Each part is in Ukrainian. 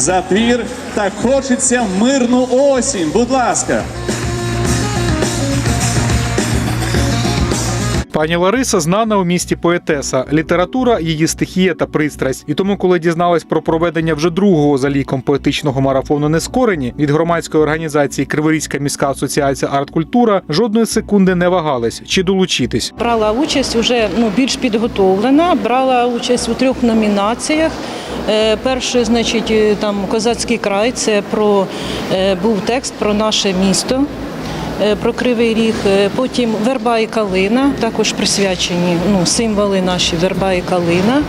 за твір та хочеться мирну осінь. Будь ласка. Пані Лариса знана у місті поетеса. Література її стихія та пристрасть. І тому, коли дізналась про проведення вже другого за ліком поетичного марафону Нескорені від громадської організації Криворізька міська асоціація арт-культура, жодної секунди не вагались чи долучитись. Брала участь уже ну, більш підготовлена, брала участь у трьох номінаціях. Е, Перше, значить, е, там Козацький край, це про е, був текст про наше місто. Е, Про Кривий Ріг, Е, потім верба і калина, також присвячені ну, символи наші верба і калина.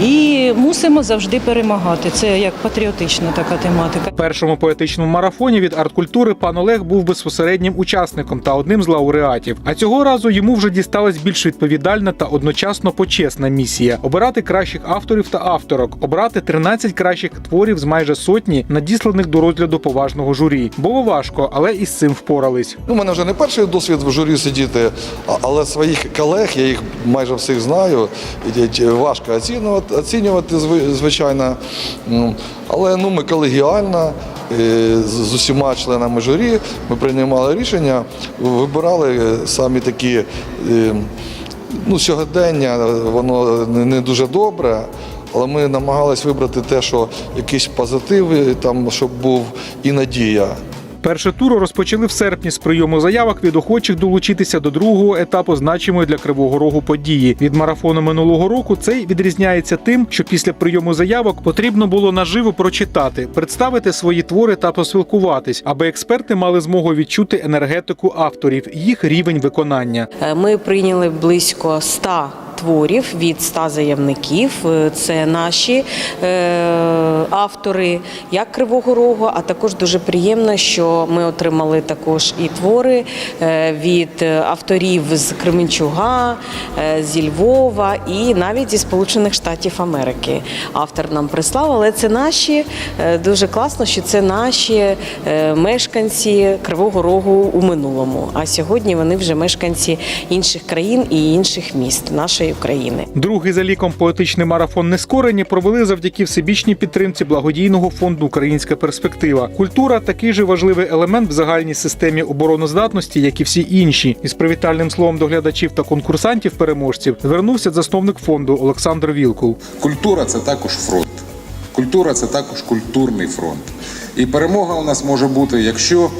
І мусимо завжди перемагати. Це як патріотична така тематика. В першому поетичному марафоні від арт-культури пан Олег був безпосереднім учасником та одним з лауреатів. А цього разу йому вже дісталась більш відповідальна та одночасно почесна місія обирати кращих авторів та авторок, обрати 13 кращих творів з майже сотні, надісланих до розгляду поважного журі. Було важко, але і з цим впорались. Ну, У мене вже не перший досвід в журі сидіти, але своїх колег, я їх майже всіх знаю, важко оцінювати, оцінювати звичайно. Ну, Але ну, ми колегіально е, з усіма членами журі ми приймали рішення, вибирали е, самі такі. е, Ну, сьогодення воно не дуже добре, але ми намагалися вибрати те, що якийсь позитив, там, щоб був і надія. Перше туру розпочали в серпні з прийому заявок від охочих долучитися до другого етапу значимої для Кривого Рогу події. Від марафону минулого року цей відрізняється тим, що після прийому заявок потрібно було наживо прочитати, представити свої твори та поспілкуватись, аби експерти мали змогу відчути енергетику авторів, їх рівень виконання. Е, Ми прийняли близько 100 творів від 100 заявників. Е, Це наші е, автори, як Кривого Рогу, а також дуже приємно, що ми отримали також і твори е, від авторів з Кременчуга, зі Львова і навіть зі Сполучених Штатів Америки. Автор нам прислав, але це наші дуже класно, що це наші мешканці Кривого Рогу у минулому. А сьогодні вони вже мешканці інших країн і інших міст нашої України. Другий за ліком поетичний марафон Нескорені провели завдяки всебічній підтримці благодійного фонду Українська перспектива. Культура такий же важливий елемент в загальній системі обороноздатності, як і всі інші. Із привітальним словом до глядачів та конкурсантів переможців звернувся засновник фонду Олександр Вілкул. Культура це також фронт. Культура це також культурний фронт. І перемога у нас може бути, якщо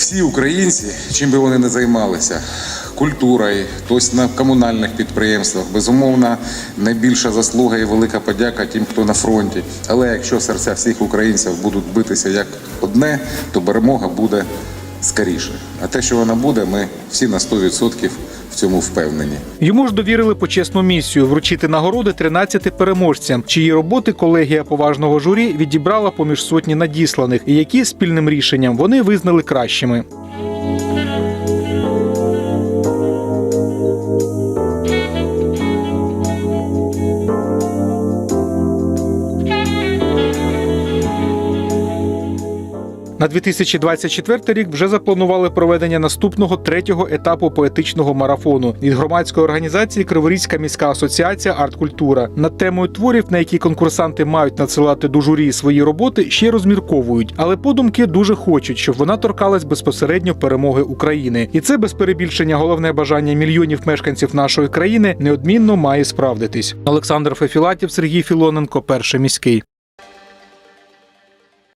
всі українці, чим би вони не займалися, культурою, хтось на комунальних підприємствах, безумовно, найбільша заслуга і велика подяка тим, хто на фронті. Але якщо серця всіх українців будуть битися як одне, то перемога буде скоріше. А те, що вона буде, ми всі на 100% в цьому впевнені. Йому ж довірили почесну місію вручити нагороди 13 переможцям, чиї роботи колегія поважного журі відібрала поміж сотні надісланих, і які спільним рішенням вони визнали кращими. На 2024 рік вже запланували проведення наступного третього етапу поетичного марафону від громадської організації Криворізька міська асоціація арт-культура. Над темою творів, на які конкурсанти мають надсилати до журі свої роботи, ще розмірковують, але подумки дуже хочуть, щоб вона торкалась безпосередньо перемоги України. І це без перебільшення головне бажання мільйонів мешканців нашої країни неодмінно має справдитись. Олександр Фефілатів, Сергій Філоненко, перший міський.